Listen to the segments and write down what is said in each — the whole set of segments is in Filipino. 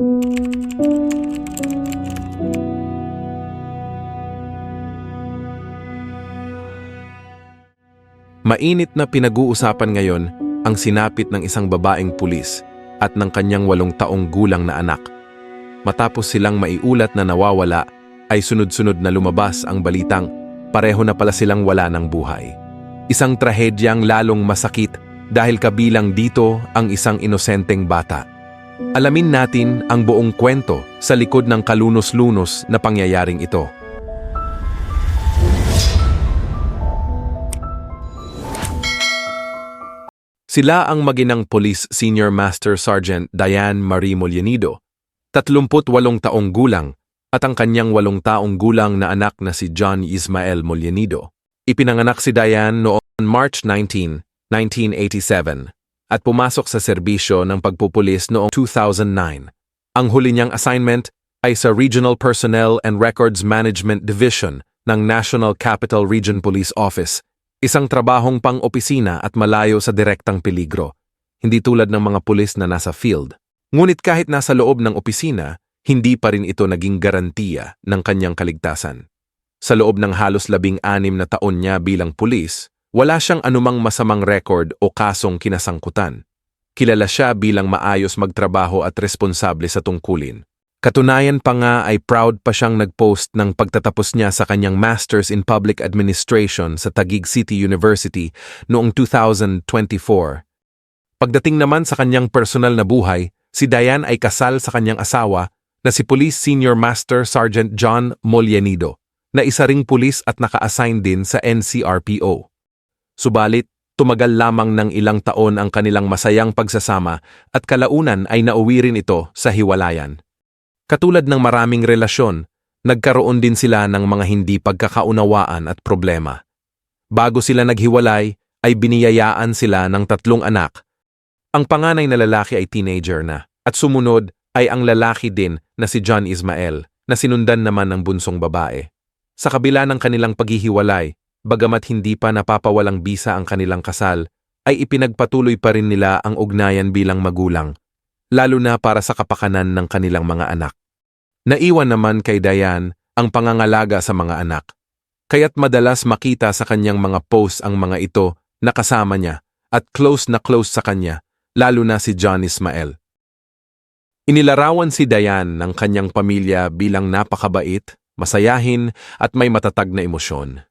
Mainit na pinag-uusapan ngayon ang sinapit ng isang babaeng pulis at ng kanyang walong taong gulang na anak. Matapos silang maiulat na nawawala, ay sunod-sunod na lumabas ang balitang pareho na pala silang wala ng buhay. Isang trahedyang lalong masakit dahil kabilang dito ang isang inosenteng bata. Alamin natin ang buong kwento sa likod ng kalunos-lunos na pangyayaring ito. Sila ang maginang Police Senior Master Sergeant Diane Marie Mollenido, 38 taong gulang, at ang kanyang 8 taong gulang na anak na si John Ismael Mollenido. Ipinanganak si Diane noong March 19, 1987, at pumasok sa serbisyo ng pagpupulis noong 2009. Ang huli niyang assignment ay sa Regional Personnel and Records Management Division ng National Capital Region Police Office Isang trabahong pang-opisina at malayo sa direktang peligro, hindi tulad ng mga pulis na nasa field. Ngunit kahit nasa loob ng opisina, hindi pa rin ito naging garantiya ng kanyang kaligtasan. Sa loob ng halos labing anim na taon niya bilang pulis, wala siyang anumang masamang record o kasong kinasangkutan. Kilala siya bilang maayos magtrabaho at responsable sa tungkulin. Katunayan pa nga ay proud pa siyang nag-post ng pagtatapos niya sa kanyang Masters in Public Administration sa Taguig City University noong 2024. Pagdating naman sa kanyang personal na buhay, si Diane ay kasal sa kanyang asawa na si Police Senior Master Sergeant John Mollenido, na isa ring pulis at naka-assign din sa NCRPO. Subalit, tumagal lamang ng ilang taon ang kanilang masayang pagsasama at kalaunan ay nauwi rin ito sa hiwalayan. Katulad ng maraming relasyon, nagkaroon din sila ng mga hindi pagkakaunawaan at problema. Bago sila naghiwalay, ay biniyayaan sila ng tatlong anak. Ang panganay na lalaki ay teenager na, at sumunod ay ang lalaki din na si John Ismael, na sinundan naman ng bunsong babae. Sa kabila ng kanilang paghihiwalay, bagamat hindi pa napapawalang bisa ang kanilang kasal, ay ipinagpatuloy pa rin nila ang ugnayan bilang magulang, lalo na para sa kapakanan ng kanilang mga anak. Naiwan naman kay Dayan ang pangangalaga sa mga anak. Kaya't madalas makita sa kanyang mga posts ang mga ito na kasama niya at close na close sa kanya, lalo na si John Ismael. Inilarawan si Dayan ng kanyang pamilya bilang napakabait, masayahin at may matatag na emosyon.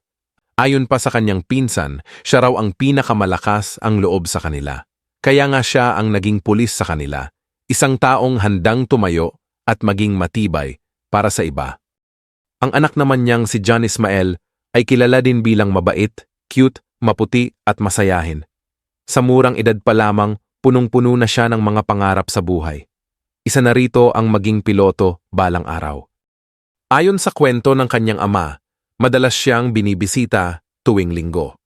Ayon pa sa kanyang pinsan, siya raw ang pinakamalakas ang loob sa kanila. Kaya nga siya ang naging pulis sa kanila, isang taong handang tumayo at maging matibay para sa iba. Ang anak naman niyang si John Ismael ay kilala din bilang mabait, cute, maputi at masayahin. Sa murang edad pa lamang, punong-puno na siya ng mga pangarap sa buhay. Isa na rito ang maging piloto balang araw. Ayon sa kwento ng kanyang ama, madalas siyang binibisita tuwing linggo.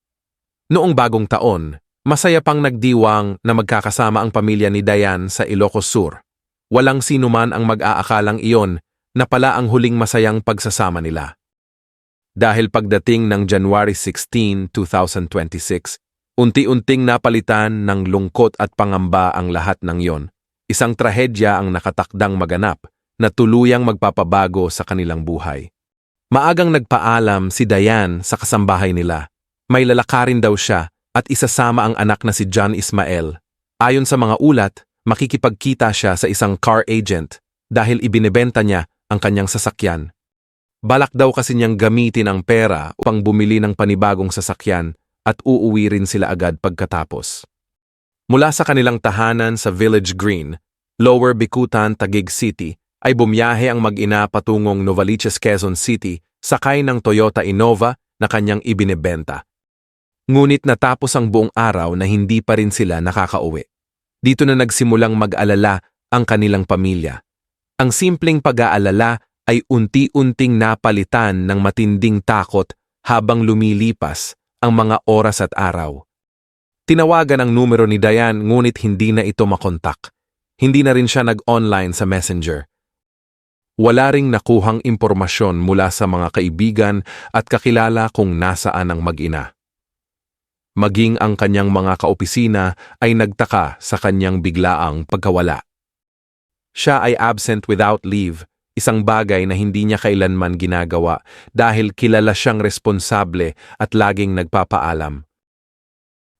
Noong bagong taon, masaya pang nagdiwang na magkakasama ang pamilya ni Dayan sa Ilocos Sur walang sino man ang mag-aakalang iyon na pala ang huling masayang pagsasama nila. Dahil pagdating ng January 16, 2026, unti-unting napalitan ng lungkot at pangamba ang lahat ng iyon. Isang trahedya ang nakatakdang maganap na tuluyang magpapabago sa kanilang buhay. Maagang nagpaalam si Dayan sa kasambahay nila. May lalakarin daw siya at isasama ang anak na si John Ismael. Ayon sa mga ulat, makikipagkita siya sa isang car agent dahil ibinebenta niya ang kanyang sasakyan. Balak daw kasi niyang gamitin ang pera upang bumili ng panibagong sasakyan at uuwi rin sila agad pagkatapos. Mula sa kanilang tahanan sa Village Green, Lower Bikutan, Taguig City, ay bumiyahe ang mag-ina patungong Novaliches, Quezon City sakay ng Toyota Innova na kanyang ibinebenta. Ngunit natapos ang buong araw na hindi pa rin sila nakakauwi. Dito na nagsimulang mag-alala ang kanilang pamilya. Ang simpleng pag-aalala ay unti-unting napalitan ng matinding takot habang lumilipas ang mga oras at araw. Tinawagan ang numero ni Diane ngunit hindi na ito makontak. Hindi na rin siya nag-online sa messenger. Wala ring nakuhang impormasyon mula sa mga kaibigan at kakilala kung nasaan ang mag-ina. Maging ang kanyang mga kaopisina ay nagtaka sa kanyang biglaang pagkawala. Siya ay absent without leave, isang bagay na hindi niya kailanman ginagawa dahil kilala siyang responsable at laging nagpapaalam.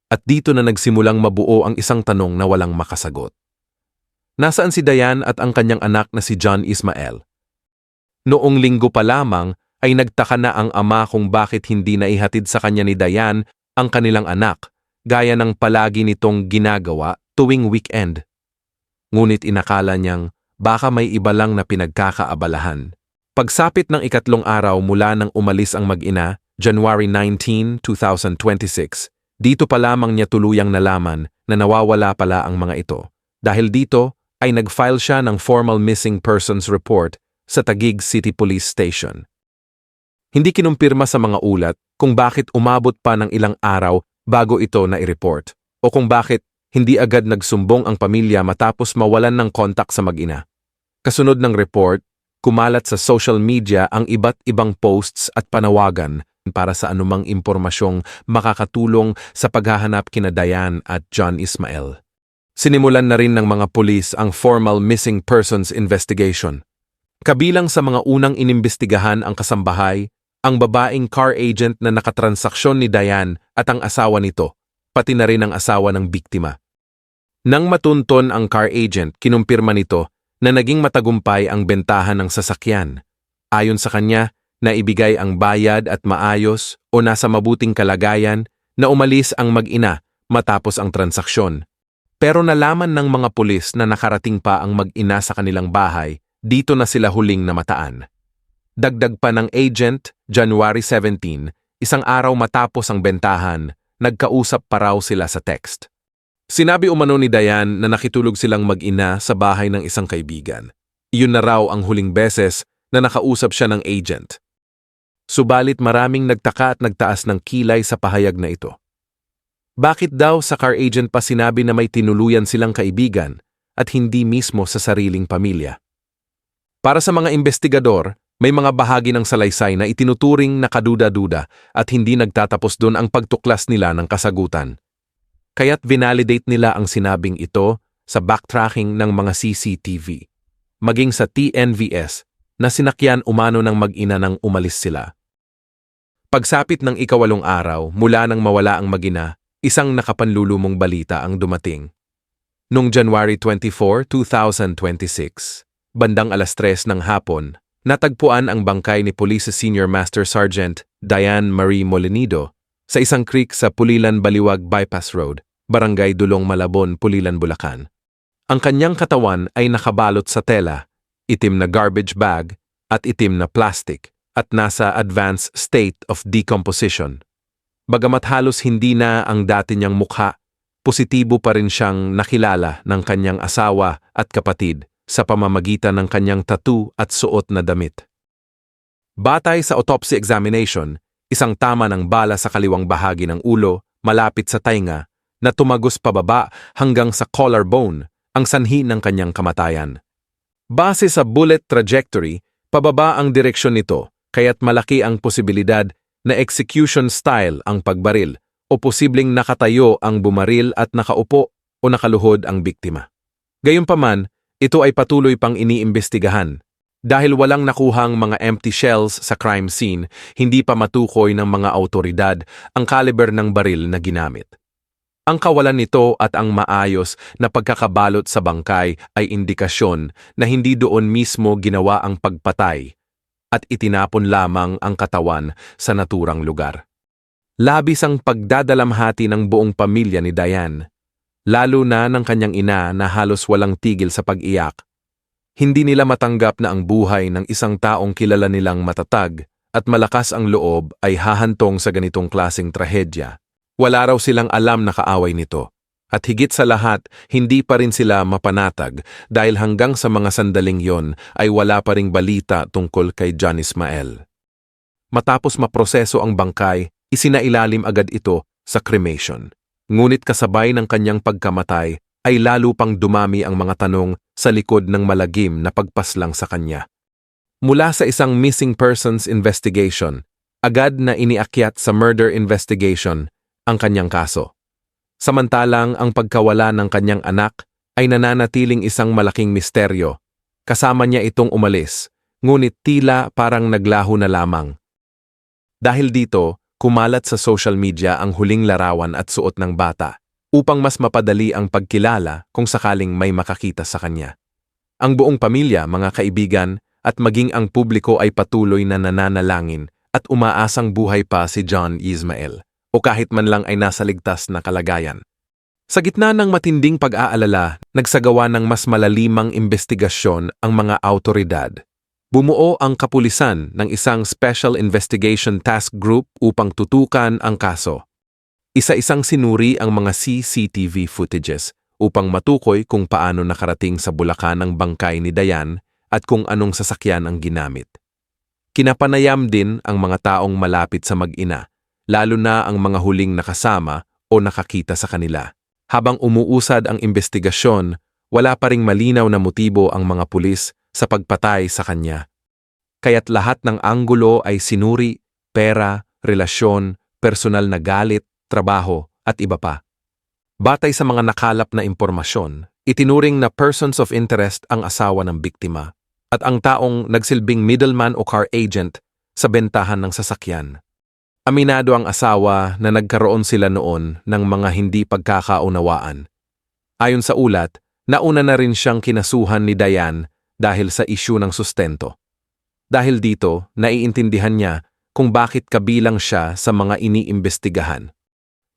At dito na nagsimulang mabuo ang isang tanong na walang makasagot. Nasaan si Dayan at ang kanyang anak na si John Ismael? Noong linggo pa lamang ay nagtaka na ang ama kung bakit hindi naihatid sa kanya ni Dayan ang kanilang anak, gaya ng palagi nitong ginagawa tuwing weekend. Ngunit inakala niyang baka may iba lang na pinagkakaabalahan. Pagsapit ng ikatlong araw mula nang umalis ang mag-ina, January 19, 2026, dito pa lamang niya tuluyang nalaman na nawawala pala ang mga ito. Dahil dito, ay nag-file siya ng formal missing persons report sa Taguig City Police Station. Hindi kinumpirma sa mga ulat kung bakit umabot pa ng ilang araw bago ito na i-report o kung bakit hindi agad nagsumbong ang pamilya matapos mawalan ng kontak sa mag-ina. Kasunod ng report, kumalat sa social media ang iba't ibang posts at panawagan para sa anumang impormasyong makakatulong sa paghahanap kina Dayan at John Ismael. Sinimulan na rin ng mga pulis ang formal missing persons investigation. Kabilang sa mga unang inimbestigahan ang kasambahay, ang babaeng car agent na nakatransaksyon ni Diane at ang asawa nito, pati na rin ang asawa ng biktima. Nang matunton ang car agent, kinumpirma nito na naging matagumpay ang bentahan ng sasakyan. Ayon sa kanya, naibigay ang bayad at maayos o nasa mabuting kalagayan na umalis ang mag-ina matapos ang transaksyon. Pero nalaman ng mga pulis na nakarating pa ang mag-ina sa kanilang bahay, dito na sila huling namataan. Dagdag pa ng agent, January 17, isang araw matapos ang bentahan, nagkausap pa raw sila sa text. Sinabi umano ni Dayan na nakitulog silang mag-ina sa bahay ng isang kaibigan. Iyon na raw ang huling beses na nakausap siya ng agent. Subalit maraming nagtaka at nagtaas ng kilay sa pahayag na ito. Bakit daw sa car agent pa sinabi na may tinuluyan silang kaibigan at hindi mismo sa sariling pamilya? Para sa mga investigador, may mga bahagi ng salaysay na itinuturing na kaduda-duda at hindi nagtatapos doon ang pagtuklas nila ng kasagutan. Kaya't vinalidate nila ang sinabing ito sa backtracking ng mga CCTV, maging sa TNVS na sinakyan umano ng mag-ina nang umalis sila. Pagsapit ng ikawalong araw mula nang mawala ang magina, isang nakapanlulumong balita ang dumating. Noong January 24, 2026, bandang alas 3 ng hapon, natagpuan ang bangkay ni Police Senior Master Sergeant Diane Marie Molinido sa isang creek sa Pulilan Baliwag Bypass Road, Barangay Dulong Malabon, Pulilan, Bulacan. Ang kanyang katawan ay nakabalot sa tela, itim na garbage bag at itim na plastic at nasa advanced state of decomposition. Bagamat halos hindi na ang dati niyang mukha, positibo pa rin siyang nakilala ng kanyang asawa at kapatid sa pamamagitan ng kanyang tattoo at suot na damit. Batay sa autopsy examination, isang tama ng bala sa kaliwang bahagi ng ulo, malapit sa tainga, na tumagos pababa hanggang sa collarbone, ang sanhi ng kanyang kamatayan. Base sa bullet trajectory, pababa ang direksyon nito, kaya't malaki ang posibilidad na execution style ang pagbaril o posibleng nakatayo ang bumaril at nakaupo o nakaluhod ang biktima. Gayunpaman, ito ay patuloy pang iniimbestigahan. Dahil walang nakuhang mga empty shells sa crime scene, hindi pa matukoy ng mga autoridad ang kaliber ng baril na ginamit. Ang kawalan nito at ang maayos na pagkakabalot sa bangkay ay indikasyon na hindi doon mismo ginawa ang pagpatay at itinapon lamang ang katawan sa naturang lugar. Labis ang pagdadalamhati ng buong pamilya ni Diane, lalo na ng kanyang ina na halos walang tigil sa pag-iyak. Hindi nila matanggap na ang buhay ng isang taong kilala nilang matatag at malakas ang loob ay hahantong sa ganitong klasing trahedya. Wala raw silang alam na kaaway nito. At higit sa lahat, hindi pa rin sila mapanatag dahil hanggang sa mga sandaling yon ay wala pa ring balita tungkol kay John Ismael. Matapos maproseso ang bangkay, isinailalim agad ito sa cremation. Ngunit kasabay ng kanyang pagkamatay ay lalo pang dumami ang mga tanong sa likod ng malagim na pagpaslang sa kanya. Mula sa isang missing persons investigation, agad na iniakyat sa murder investigation ang kanyang kaso. Samantalang ang pagkawala ng kanyang anak ay nananatiling isang malaking misteryo Kasama niya itong umalis, ngunit tila parang naglaho na lamang. Dahil dito, kumalat sa social media ang huling larawan at suot ng bata upang mas mapadali ang pagkilala kung sakaling may makakita sa kanya. Ang buong pamilya, mga kaibigan, at maging ang publiko ay patuloy na nananalangin at umaasang buhay pa si John Ismael o kahit man lang ay nasa ligtas na kalagayan. Sa gitna ng matinding pag-aalala, nagsagawa ng mas malalimang investigasyon ang mga autoridad. Bumuo ang kapulisan ng isang Special Investigation Task Group upang tutukan ang kaso. Isa-isang sinuri ang mga CCTV footages upang matukoy kung paano nakarating sa Bulacan ang bangkay ni Dayan at kung anong sasakyan ang ginamit. Kinapanayam din ang mga taong malapit sa mag-ina, lalo na ang mga huling nakasama o nakakita sa kanila. Habang umuusad ang investigasyon, wala pa ring malinaw na motibo ang mga pulis sa pagpatay sa kanya. Kaya't lahat ng anggulo ay sinuri, pera, relasyon, personal na galit, trabaho, at iba pa. Batay sa mga nakalap na impormasyon, itinuring na persons of interest ang asawa ng biktima at ang taong nagsilbing middleman o car agent sa bentahan ng sasakyan. Aminado ang asawa na nagkaroon sila noon ng mga hindi pagkakaunawaan. Ayon sa ulat, nauna na rin siyang kinasuhan ni Dayan dahil sa isyu ng sustento. Dahil dito, naiintindihan niya kung bakit kabilang siya sa mga iniimbestigahan.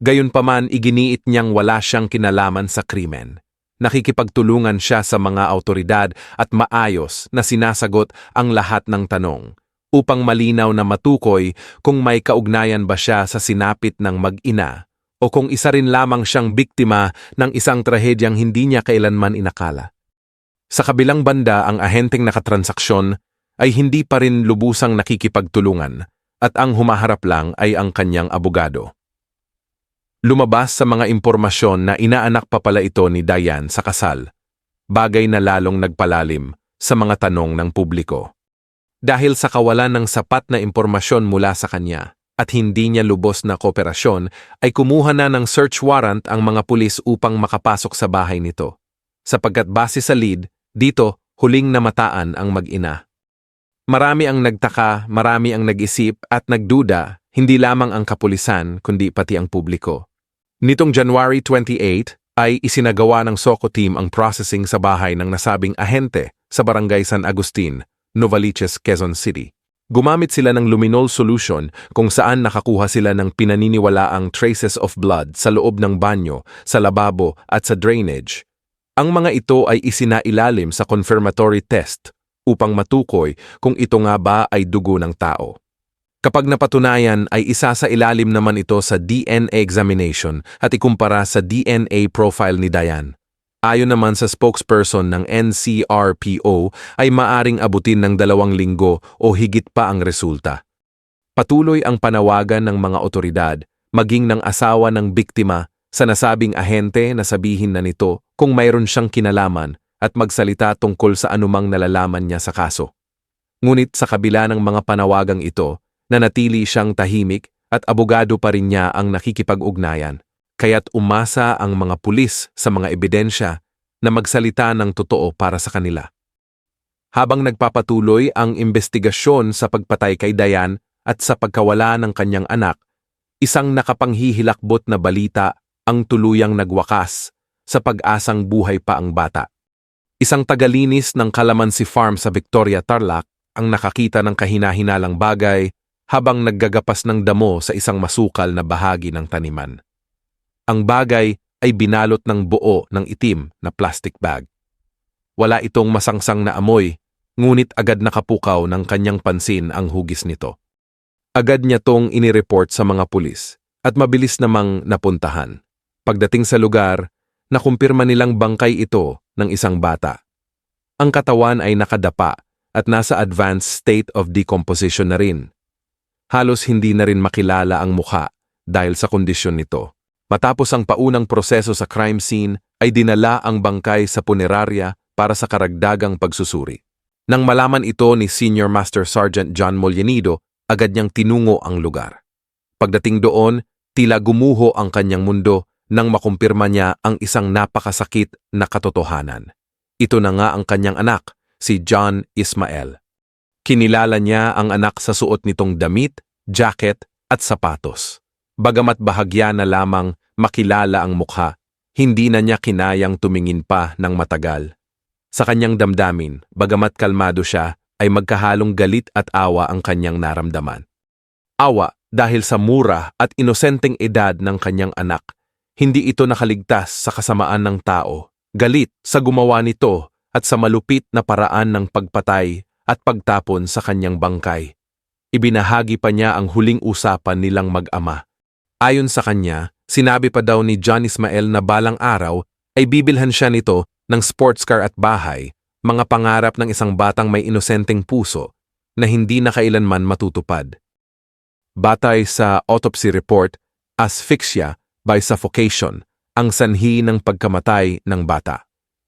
Gayunpaman iginiit niyang wala siyang kinalaman sa krimen. Nakikipagtulungan siya sa mga autoridad at maayos na sinasagot ang lahat ng tanong upang malinaw na matukoy kung may kaugnayan ba siya sa sinapit ng mag-ina o kung isa rin lamang siyang biktima ng isang trahedyang hindi niya kailanman inakala. Sa kabilang banda, ang ahenteng nakatransaksyon ay hindi pa rin lubusang nakikipagtulungan at ang humaharap lang ay ang kanyang abogado. Lumabas sa mga impormasyon na inaanak pa pala ito ni Dayan sa kasal, bagay na lalong nagpalalim sa mga tanong ng publiko. Dahil sa kawalan ng sapat na impormasyon mula sa kanya at hindi niya lubos na kooperasyon, ay kumuha na ng search warrant ang mga pulis upang makapasok sa bahay nito. Sapagkat base sa lead, dito huling namataan ang mag-ina. Marami ang nagtaka, marami ang nag-isip at nagduda, hindi lamang ang kapulisan kundi pati ang publiko. Nitong January 28 ay isinagawa ng SOCO team ang processing sa bahay ng nasabing ahente sa Barangay San Agustin, Novaliches, Quezon City. Gumamit sila ng luminol solution kung saan nakakuha sila ng pinaniniwalaang traces of blood sa loob ng banyo, sa lababo at sa drainage. Ang mga ito ay isinailalim sa confirmatory test upang matukoy kung ito nga ba ay dugo ng tao. Kapag napatunayan ay isa sa ilalim naman ito sa DNA examination at ikumpara sa DNA profile ni Dayan. Ayon naman sa spokesperson ng NCRPO ay maaring abutin ng dalawang linggo o higit pa ang resulta. Patuloy ang panawagan ng mga otoridad, maging ng asawa ng biktima, sa nasabing ahente na sabihin na nito kung mayroon siyang kinalaman at magsalita tungkol sa anumang nalalaman niya sa kaso. Ngunit sa kabila ng mga panawagang ito, nanatili siyang tahimik at abogado pa rin niya ang nakikipag-ugnayan kaya't umasa ang mga pulis sa mga ebidensya na magsalita ng totoo para sa kanila. Habang nagpapatuloy ang investigasyon sa pagpatay kay Dayan at sa pagkawala ng kanyang anak, isang nakapanghihilakbot na balita ang tuluyang nagwakas sa pag-asang buhay pa ang bata. Isang tagalinis ng Calamansi Farm sa Victoria, Tarlac ang nakakita ng kahina-hinalang bagay habang naggagapas ng damo sa isang masukal na bahagi ng taniman. Ang bagay ay binalot ng buo ng itim na plastic bag. Wala itong masangsang na amoy, ngunit agad nakapukaw ng kanyang pansin ang hugis nito. Agad niya tong inireport sa mga pulis at mabilis namang napuntahan. Pagdating sa lugar, nakumpirma nilang bangkay ito ng isang bata. Ang katawan ay nakadapa at nasa advanced state of decomposition na rin. Halos hindi na rin makilala ang mukha dahil sa kondisyon nito. Matapos ang paunang proseso sa crime scene, ay dinala ang bangkay sa punerarya para sa karagdagang pagsusuri. Nang malaman ito ni Senior Master Sergeant John Molinado, agad niyang tinungo ang lugar. Pagdating doon, tila gumuho ang kanyang mundo nang makumpirma niya ang isang napakasakit na katotohanan. Ito na nga ang kanyang anak si John Ismael. Kinilala niya ang anak sa suot nitong damit, jacket at sapatos. Bagamat bahagya na lamang makilala ang mukha, hindi na niya kinayang tumingin pa ng matagal. Sa kanyang damdamin, bagamat kalmado siya, ay magkahalong galit at awa ang kanyang naramdaman. Awa dahil sa mura at inosenteng edad ng kanyang anak, hindi ito nakaligtas sa kasamaan ng tao. Galit sa gumawa nito at sa malupit na paraan ng pagpatay at pagtapon sa kanyang bangkay. Ibinahagi pa niya ang huling usapan nilang mag-ama. Ayon sa kanya, sinabi pa daw ni John Ismael na balang araw ay bibilhan siya nito ng sports car at bahay, mga pangarap ng isang batang may inosenteng puso na hindi na kailanman matutupad. Batay sa autopsy report, asphyxia by suffocation ang sanhi ng pagkamatay ng bata.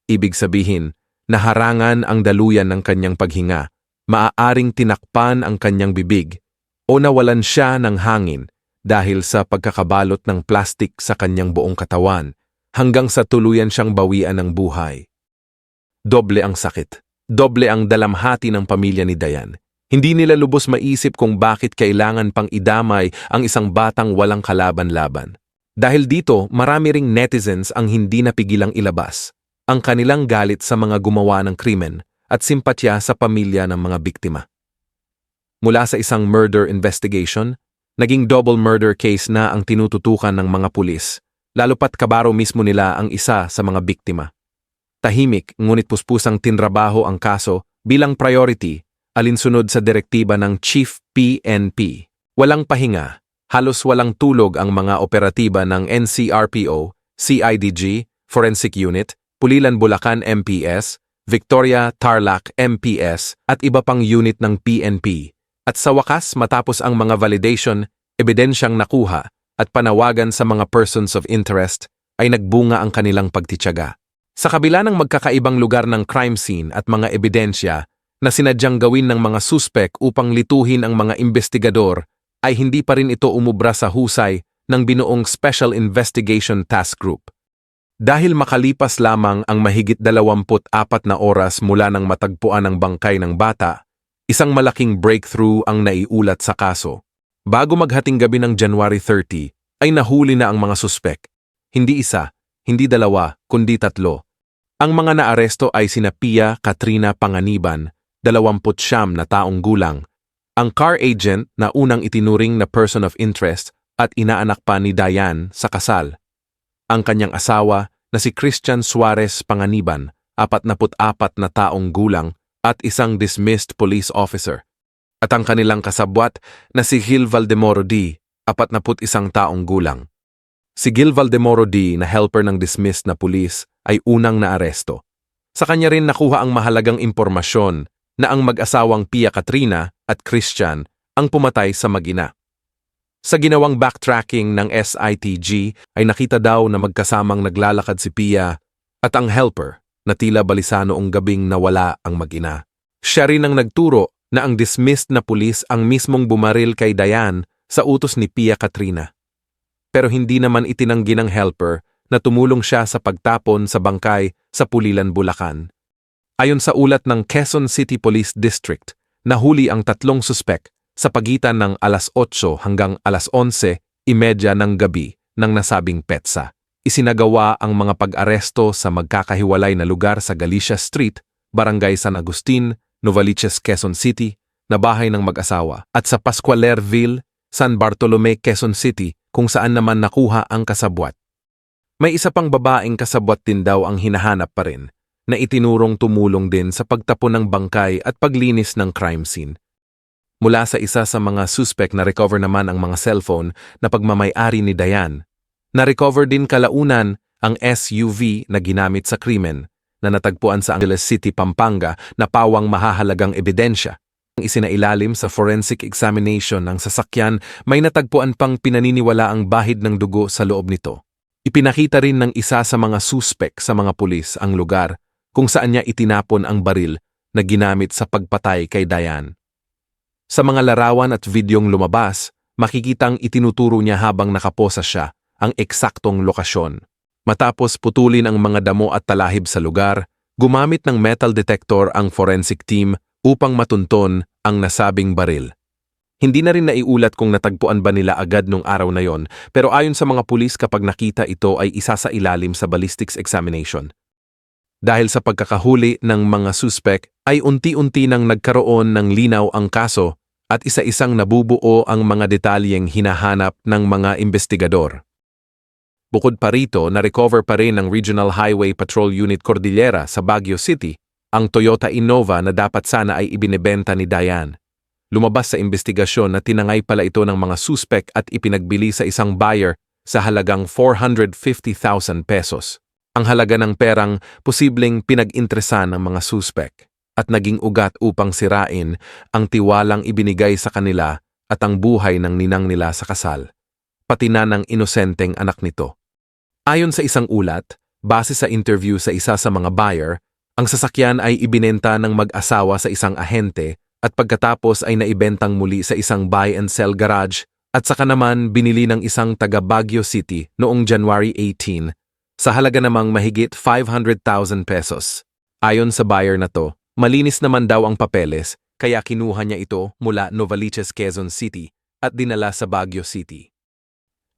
Ibig sabihin, naharangan ang daluyan ng kanyang paghinga, maaaring tinakpan ang kanyang bibig, o nawalan siya ng hangin dahil sa pagkakabalot ng plastik sa kanyang buong katawan hanggang sa tuluyan siyang bawian ng buhay. Doble ang sakit. Doble ang dalamhati ng pamilya ni Dayan. Hindi nila lubos maisip kung bakit kailangan pang idamay ang isang batang walang kalaban-laban. Dahil dito, marami ring netizens ang hindi napigilang ilabas ang kanilang galit sa mga gumawa ng krimen at simpatya sa pamilya ng mga biktima. Mula sa isang murder investigation, naging double murder case na ang tinututukan ng mga pulis, lalo pat kabaro mismo nila ang isa sa mga biktima. Tahimik ngunit puspusang tinrabaho ang kaso bilang priority alinsunod sa direktiba ng Chief PNP. Walang pahinga, halos walang tulog ang mga operatiba ng NCRPO, CIDG, Forensic Unit, Pulilan Bulacan MPS, Victoria Tarlac MPS at iba pang unit ng PNP. At sa wakas matapos ang mga validation, ebidensyang nakuha at panawagan sa mga persons of interest ay nagbunga ang kanilang pagtityaga. Sa kabila ng magkakaibang lugar ng crime scene at mga ebidensya na sinadyang gawin ng mga suspek upang lituhin ang mga investigador, ay hindi pa rin ito umubra sa husay ng binuong Special Investigation Task Group. Dahil makalipas lamang ang mahigit 24 na oras mula ng matagpuan ng bangkay ng bata, isang malaking breakthrough ang naiulat sa kaso. Bago maghating gabi ng January 30, ay nahuli na ang mga suspek. Hindi isa, hindi dalawa, kundi tatlo. Ang mga naaresto ay sina Pia Katrina Panganiban, 29 na taong gulang, ang car agent na unang itinuring na person of interest at inaanak pa ni Diane sa kasal ang kanyang asawa na si Christian Suarez Panganiban, 44 na taong gulang at isang dismissed police officer. At ang kanilang kasabwat na si Gil Valdemoro D, 41 taong gulang. Si Gil Valdemoro D na helper ng dismissed na pulis ay unang naaresto. Sa kanya rin nakuha ang mahalagang impormasyon na ang mag-asawang Pia Katrina at Christian ang pumatay sa magina. Sa ginawang backtracking ng SITG ay nakita daw na magkasamang naglalakad si Pia at ang helper na tila balisa noong gabing nawala ang mag-ina. Siya rin ang nagturo na ang dismissed na pulis ang mismong bumaril kay Diane sa utos ni Pia Katrina. Pero hindi naman itinanggi ng helper na tumulong siya sa pagtapon sa bangkay sa Pulilan, Bulacan. Ayon sa ulat ng Quezon City Police District, nahuli ang tatlong suspek sa pagitan ng alas 8 hanggang alas 11.30 ng gabi ng nasabing petsa. Isinagawa ang mga pag-aresto sa magkakahiwalay na lugar sa Galicia Street, Barangay San Agustin, Novaliches, Quezon City, na bahay ng mag-asawa, at sa Pascualerville, San Bartolome, Quezon City, kung saan naman nakuha ang kasabwat. May isa pang babaeng kasabwat din daw ang hinahanap pa rin, na itinurong tumulong din sa pagtapon ng bangkay at paglinis ng crime scene Mula sa isa sa mga suspect na recover naman ang mga cellphone na pagmamayari ni Dayan. Na-recover din kalaunan ang SUV na ginamit sa krimen na natagpuan sa Angeles City, Pampanga na pawang mahahalagang ebidensya. Ang isinailalim sa forensic examination ng sasakyan, may natagpuan pang pinaniniwala ang bahid ng dugo sa loob nito. Ipinakita rin ng isa sa mga suspek sa mga pulis ang lugar kung saan niya itinapon ang baril na ginamit sa pagpatay kay Diane. Sa mga larawan at videong lumabas, makikitang itinuturo niya habang nakaposa siya ang eksaktong lokasyon. Matapos putulin ang mga damo at talahib sa lugar, Gumamit ng metal detector ang forensic team upang matunton ang nasabing baril. Hindi na rin naiulat kung natagpuan ba nila agad nung araw na yon, pero ayon sa mga pulis kapag nakita ito ay isa sa ilalim sa ballistics examination. Dahil sa pagkakahuli ng mga suspek ay unti-unti nang nagkaroon ng linaw ang kaso at isa-isang nabubuo ang mga detalyeng hinahanap ng mga investigador. Bukod pa rito, na-recover pa rin ng Regional Highway Patrol Unit Cordillera sa Baguio City ang Toyota Innova na dapat sana ay ibinebenta ni Diane. Lumabas sa investigasyon na tinangay pala ito ng mga suspek at ipinagbili sa isang buyer sa halagang 450,000 pesos. Ang halaga ng perang posibleng pinag-interesan ng mga suspek at naging ugat upang sirain ang tiwalang ibinigay sa kanila at ang buhay ng ninang nila sa kasal, pati na ng inosenteng anak nito. Ayon sa isang ulat, base sa interview sa isa sa mga buyer, ang sasakyan ay ibinenta ng mag-asawa sa isang ahente at pagkatapos ay naibentang muli sa isang buy and sell garage at saka naman binili ng isang taga Baguio City noong January 18 sa halaga namang mahigit 500,000 pesos. Ayon sa buyer na to, malinis naman daw ang papeles kaya kinuha niya ito mula Novaliches, Quezon City at dinala sa Baguio City.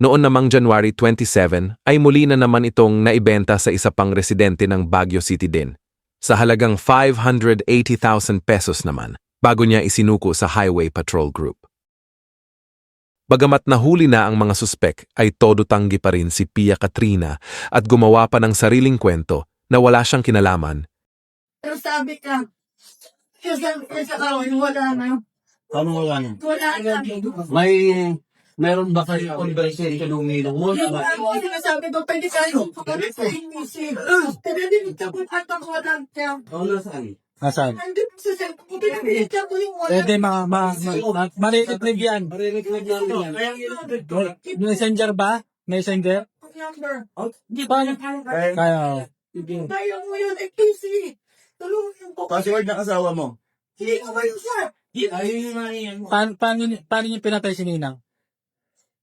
Noon namang January 27 ay muli na naman itong naibenta sa isa pang residente ng Baguio City din sa halagang 580,000 pesos naman bago niya isinuko sa Highway Patrol Group. Bagamat nahuli na ang mga suspek ay todo tanggi pa rin si Pia Katrina at gumawa pa ng sariling kwento na wala siyang kinalaman. Pero sabi ka, kasi sa kawin, wala na. Ano wala na? Wala na. May, meron ba kayo conversation ng ninong mo? Yung ako, sinasabi ko, pwede kayo. Pagkakas sa inisip. Pero hindi ko kung at ako lang siya. Oo, nasaan? Nasaan? Nandun sa cellphone ko, pinapilita ko yung wala. Pwede mga ma, ma, ma, mariretrieve yan. Marinig-rig lang yan. Messenger ba? Messenger? Number. Di ba? Kaya, Kaya mo yun, eh, PC. Tulungan ko. Password ng asawa mo. Hindi ko kayo sir. Ayun na yan. paano, paano, paano niyo pinatay si Ninang?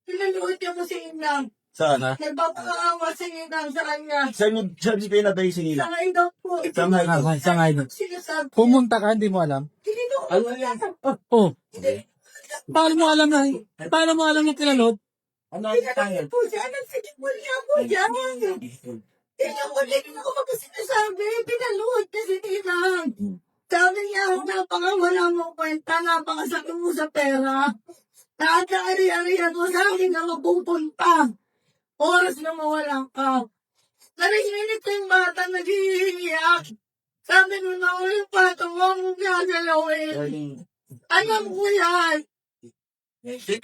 Pinaluhod niya mo si Inang. Saan? Nagpapakaawa si Inang sa kanya. Saan mo saan si pinatay si Sa Nina? ngayon daw po. Saan nga ito? Ah, sa ngayon. Sinasabi. Pumunta ka, hindi mo alam? Hindi ko Ano yan? Oh, paano mo alam na, paano mo alam na tinanod? Ano ang tayo? po siya. Nagsigil niya po. Tingnan mo, hindi ko ako sinasabi. Pinaluhod niya si Tinang. Sabi niya, napaka wala mo kwenta, napakasakit mo sa pera. Lahat na ari-arihan mo sa akin na mapupunta. Oras na mawalan ka. Narinig ko yung bata nag-iiyak. Sabi mo na ako yung pato mo, ang gagalawin. Alam ko yan.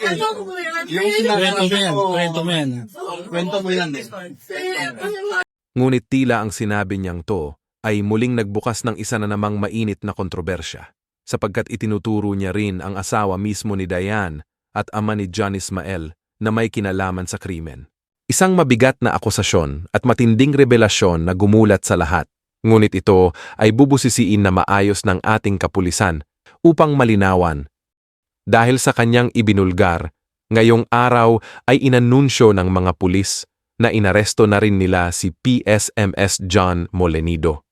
Alam ko yan. Yung mo yan, kwento mo yan. Kwento mo yan eh. Ngunit tila ang sinabi niyang to ay muling nagbukas ng isa na namang mainit na kontrobersya sapagkat itinuturo niya rin ang asawa mismo ni Diane at ama ni John Ismael na may kinalaman sa krimen. Isang mabigat na akusasyon at matinding revelasyon na gumulat sa lahat. Ngunit ito ay bubusisiin na maayos ng ating kapulisan upang malinawan. Dahil sa kanyang ibinulgar, ngayong araw ay inanunsyo ng mga pulis na inaresto na rin nila si PSMS John Molenido.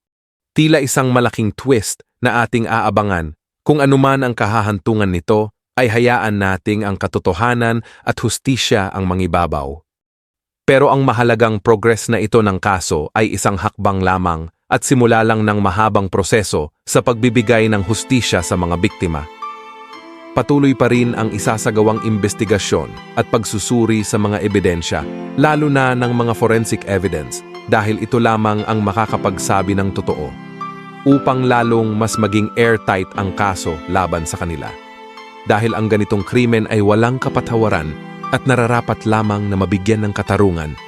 Tila isang malaking twist na ating aabangan kung anuman ang kahahantungan nito ay hayaan nating ang katotohanan at hustisya ang mangibabaw. Pero ang mahalagang progress na ito ng kaso ay isang hakbang lamang at simula lang ng mahabang proseso sa pagbibigay ng hustisya sa mga biktima. Patuloy pa rin ang isasagawang investigasyon at pagsusuri sa mga ebidensya, lalo na ng mga forensic evidence dahil ito lamang ang makakapagsabi ng totoo, upang lalong mas maging airtight ang kaso laban sa kanila. Dahil ang ganitong krimen ay walang kapatawaran at nararapat lamang na mabigyan ng katarungan